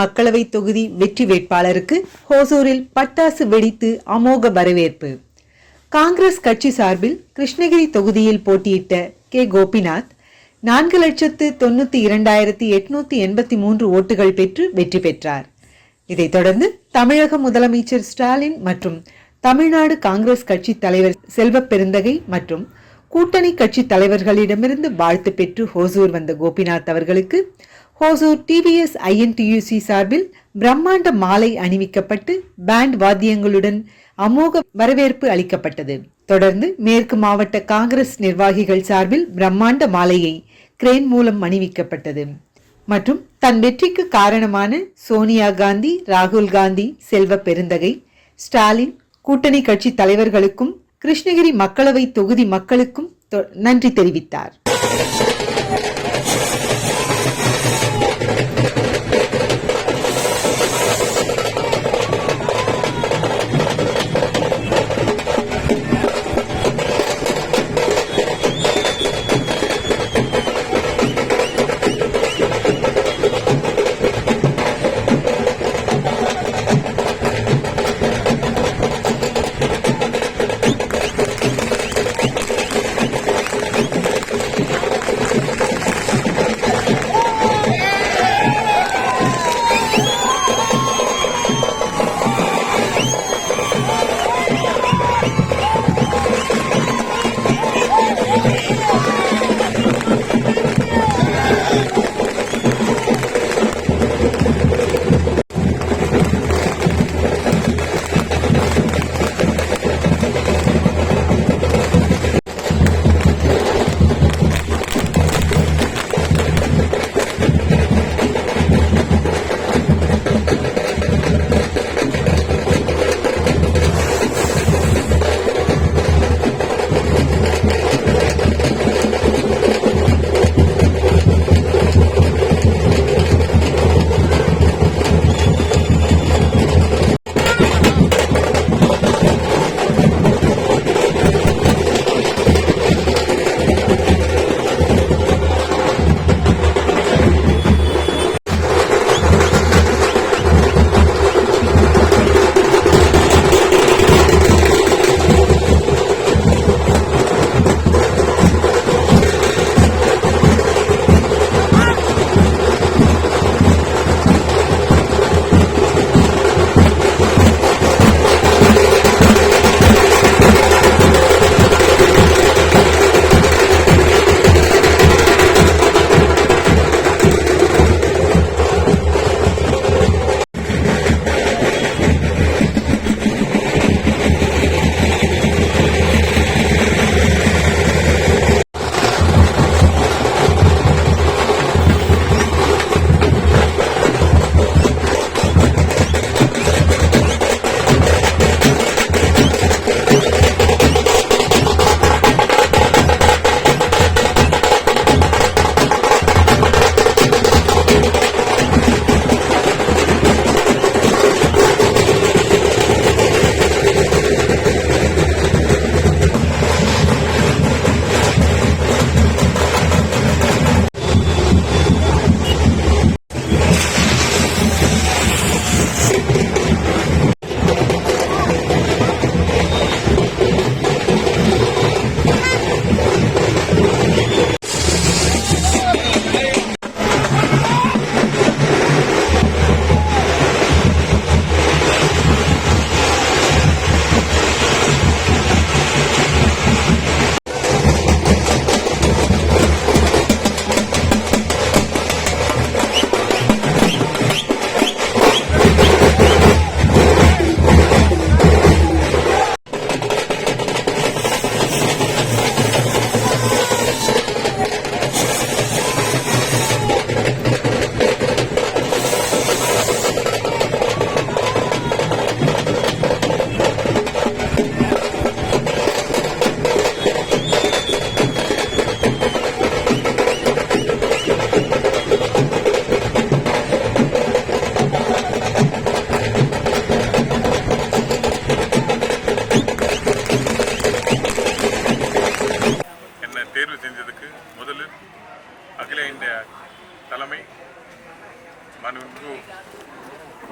மக்களவை தொகுதி வெற்றி வேட்பாளருக்கு ஹோசூரில் பட்டாசு வெடித்து அமோக வரவேற்பு. காங்கிரஸ் கட்சி சார்பில் கிருஷ்ணகிரி தொகுதியில் போட்டியிட்ட கே. கோபிநாத் நான்கு லட்சத்து தொண்ணூற்றி இரண்டாயிரத்தி எட்நூத்தி எண்பத்தி மூன்று ஓட்டுகள் பெற்று வெற்றி பெற்றார். இதைத் தொடர்ந்து தமிழக முதலமைச்சர் ஸ்டாலின் மற்றும் தமிழ்நாடு காங்கிரஸ் கட்சி தலைவர் செல்வ பெருந்தகை மற்றும் கூட்டணி கட்சி தலைவர்களிடமிருந்து வாழ்த்து பெற்று ஹோசூர் வந்த கோபிநாத் அவர்களுக்கு ஹோசூர் டிவிஎஸ் ஐஎன்டியூசி சார்பில் பிரம்மாண்ட மாலை அணிவிக்கப்பட்டு பேண்ட் வாத்தியங்களுடன் அமோக வரவேற்பு அளிக்கப்பட்டது. தொடர்ந்து மேற்கு மாவட்ட காங்கிரஸ் நிர்வாகிகள் சார்பில் பிரம்மாண்ட மாலையை கிரேன் மூலம் அணிவிக்கப்பட்டது. மற்றும் தன் வெற்றிக்கு காரணமான சோனியா காந்தி ராகுல் காந்தி செல்வ பெருந்தகை ஸ்டாலின் கூட்டணி கட்சி தலைவர்களுக்கும் கிருஷ்ணகிரி மக்களவை தொகுதி மக்களுக்கும் தொ- நன்றி தெரிவித்தார்.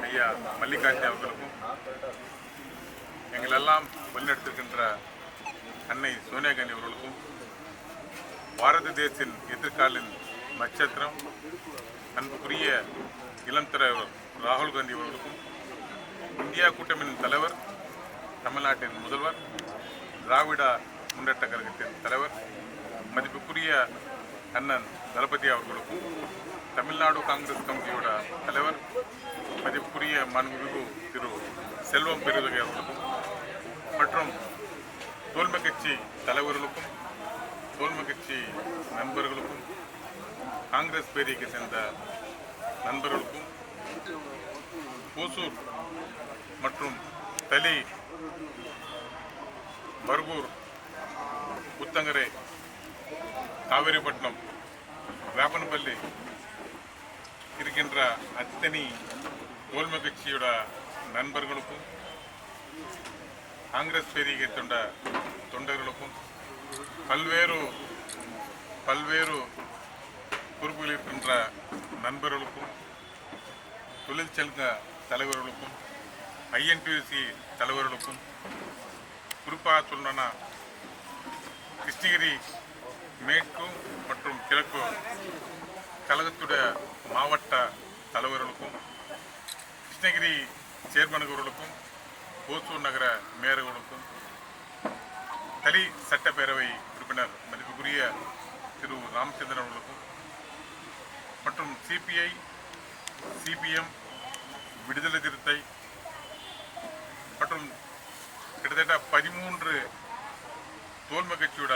ஐயா மல்லிகார்ஜுன் அவர்களுக்கும் எங்களெல்லாம் வழிநடத்திருக்கின்ற அன்னை சோனியா காந்தி அவர்களுக்கும் பாரத தேசின் எதிர்காலின் நட்சத்திரம் அன்புக்குரிய இளம் தலைவர் ராகுல் காந்தி அவர்களுக்கும் இந்தியா கூட்டமின் தலைவர் தமிழ்நாட்டின் முதல்வர் திராவிட முன்னேற்ற கழகத்தின் தலைவர் மதிப்புக்குரிய அண்ணன் தளபதி அவர்களுக்கும் தமிழ்நாடு காங்கிரஸ் கமிட்டியோட தலைவர் மதிப்புக்குரிய மாண்புமிகு திரு செல்வம் பெருதகை அவர்களுக்கும் மற்றும் தோல்மை கட்சி தலைவர்களுக்கும் தோல்மை கட்சி நண்பர்களுக்கும் காங்கிரஸ் பேரியைக்கு சேர்ந்த நண்பர்களுக்கும் ஓசூர் மற்றும் தலி பர்கூர் புத்தங்கரை காவேரிப்பட்டினம் வேப்பனப்பள்ளி இருக்கின்ற அத்தனை தோல்மை கட்சியோட நண்பர்களுக்கும் காங்கிரஸ் பேரிகை தொண்ட தொண்டர்களுக்கும் பல்வேறு பல்வேறு பொறுப்புகளில் இருக்கின்ற நண்பர்களுக்கும் தொழிற்சங்க தலைவர்களுக்கும் ஐஎன்டிசி தலைவர்களுக்கும் குறிப்பாக சொல்லணும்னா கிருஷ்ணகிரி மேற்கு மற்றும் கிழக்கு கழகத்துடைய மாவட்ட தலைவர்களுக்கும் கிருஷ்ணகிரி சேர்மன்களுக்கும் ஓசூர் நகர மேயர்களுக்கும் தலி சட்டப்பேரவை உறுப்பினர் மதிப்புக்குரிய திரு ராமச்சந்திரன் அவர்களுக்கும் மற்றும் சிபிஐ சிபிஎம் விடுதலை திருத்தை மற்றும் கிட்டத்தட்ட பதிமூன்று தோல்மை கட்சியோட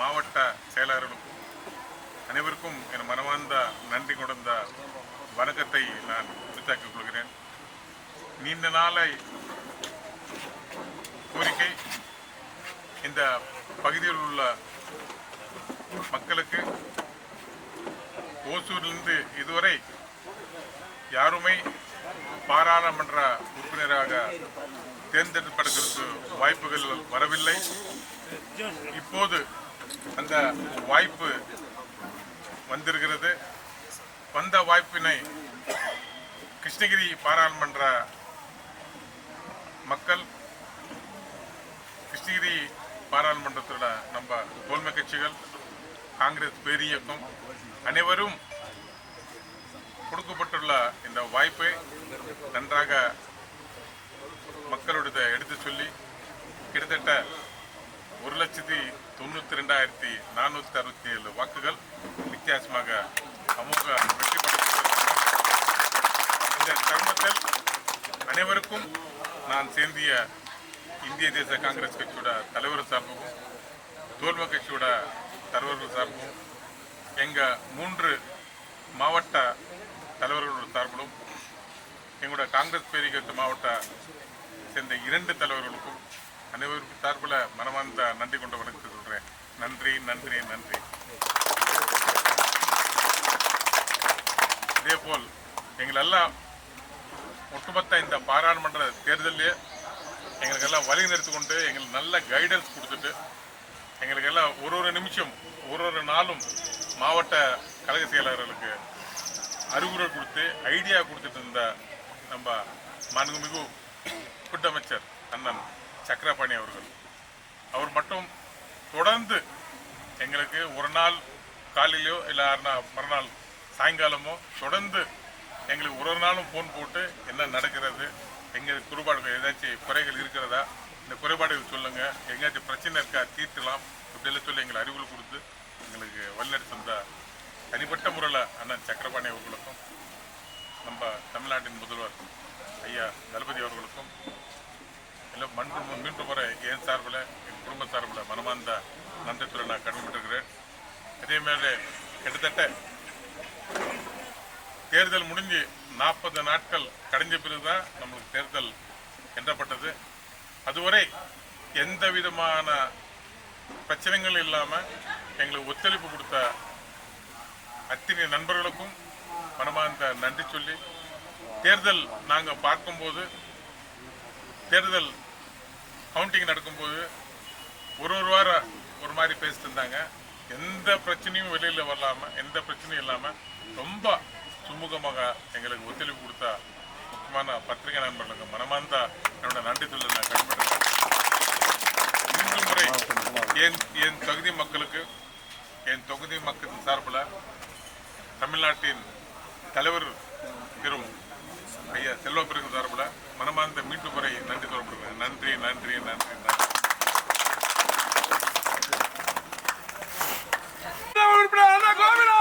மாவட்ட செயலாளர்களுக்கும் அனைவருக்கும் என் மனமார்ந்த நன்றி கொண்ட வணக்கத்தை நான் உரித்தாக்கிக் கொள்கிறேன். நீண்ட நாளை கோரிக்கை இந்த பகுதியில் உள்ள மக்களுக்கு ஓசூரிலிருந்து இதுவரை யாருமே பாராளுமன்ற உறுப்பினராக தேர்ந்தெடுப்பதற்கு வாய்ப்புகள் வரவில்லை. இப்போது அந்த வாய்ப்பு வந்திருக்கிறது. வந்த வாய்ப்பினை கிருஷ்ணகிரி பாராளுமன்ற மக்கள் கிருஷ்ணகிரி பாராளுமன்றத்தோட நம்ம தோல்மை கட்சிகள் காங்கிரஸ் பேரியக்கம் அனைவரும் கொடுக்கப்பட்டுள்ள இந்த வாய்ப்பை நன்றாக மக்களுடைய எடுத்து சொல்லி கிட்டத்தட்ட ஒரு லட்சத்தி தொண்ணூற்றி ரெண்டாயிரத்தி நானூற்றி அறுபத்தி ஏழு வாக்குகள் வித்தியாசமாக அமோக வெற்றி பெற்றிருக்கிறார். இந்த தருணத்தில் அனைவருக்கும் நான் சேர்ந்திய இந்திய தேச காங்கிரஸ் கட்சியோட தலைவர் சார்பும் தோல்வ கட்சியோட தலைவர்கள் சார்பும் எங்கள் மூன்று மாவட்ட தலைவர்களோட சார்பிலும் எங்களோட காங்கிரஸ் பேரிகத்து மாவட்ட சேர்ந்த இரண்டு தலைவர்களுக்கும் அனைவருக்கும் சார்பில் மனமார்ந்த நன்றி கொண்ட வணக்கத்தை சொல்கிறேன் நன்றி நன்றி நன்றி. இதேபோல் எங்களெல்லாம் ஒட்டுமொத்த இந்த பாராளுமன்ற தேர்தலிலே எங்களுக்கெல்லாம் வழி நிறுத்தி கொண்டு எங்களுக்கு நல்ல கைடன்ஸ் கொடுத்துட்டு எங்களுக்கெல்லாம் ஒரு ஒரு நிமிஷம் ஒரு ஒரு நாளும் மாவட்ட கழக செயலாளர்களுக்கு அறிவுரை கொடுத்து ஐடியா கொடுத்துட்டு இருந்த நம்ம மாண்புமிகு கூட்டமைச்சர் அண்ணன் சக்கரபாணி அவர்கள். அவர் மட்டும் தொடர்ந்து எங்களுக்கு ஒரு நாள் காலையிலையோ இல்லை மறுநாள் சாயங்காலமோ தொடர்ந்து எங்களுக்கு ஒரு ஒரு நாளும் ஃபோன் போட்டு என்ன நடக்கிறது எங்களுக்கு குறைபாடுகள் ஏதாச்சும் குறைகள் இருக்கிறதா இந்த குறைபாடுகள் சொல்லுங்கள் எங்கேயாச்சும் பிரச்சனை இருக்கா தீர்த்தலாம் இப்படியெல்லாம் சொல்லி எங்களை அறிவுரை கொடுத்து எங்களுக்கு வழிநடத்தி தந்த தனிப்பட்ட முறையில் அண்ணன் சக்கரபாணி அவர்களுக்கும் நம்ம தமிழ்நாட்டின் முதல்வர் ஐயா தளபதி அவர்களுக்கும் இல்லை மண்பு மீண்டும் வர என் சார்பில் என் குடும்ப சார்பில் மனமார்ந்த நன்றித்துறை நான் கடமைப்பட்டிருக்கிறேன். அதேமாதிரி கிட்டத்தட்ட தேர்தல் முடிஞ்சு நாற்பது நாட்கள் கடைஞ்ச பிறகு தான் நம்மளுக்கு தேர்தல் எண்ணப்பட்டது அதுவரை எந்த விதமான பிரச்சனைகள் இல்லாமல் எங்களுக்கு ஒத்துழைப்பு கொடுத்த அத்தனை நண்பர்களுக்கும் மனமார்ந்த நன்றி சொல்லி தேர்தல் நாங்கள் பார்க்கும்போது தேர்தல் கவுண்டிங் நடக்கும்போது ஒரு ஒரு வாரம் ஒரு மாதிரி பேசிட்டு இருந்தாங்க. எந்த பிரச்சனையும் வெளியில் வரலாமல் எந்த பிரச்சனையும் இல்லாமல் ரொம்ப சுமூகமாக எங்களுக்கு ஒத்துழைப்பு கொடுத்த முக்கியமான பத்திரிகை நண்பர்களுக்கு மனமார்ந்த என்னோட நன்றி சொல்ல நான் கடமைப்படுறேன் மூன்று முறை என் என் தொகுதி மக்களுக்கு என் தொகுதி மக்களின் சார்பில் தமிழ்நாட்டின் தலைவர் திரு ஐயா செல்வப்பிரகு சார்பில் மனமார்ந்த மீட்பு முறை. நன்றி சொல்லப்படுகிறேன் நன்றி நன்றி நன்றி நன்றி. உறுப்பினர் கோவிலா!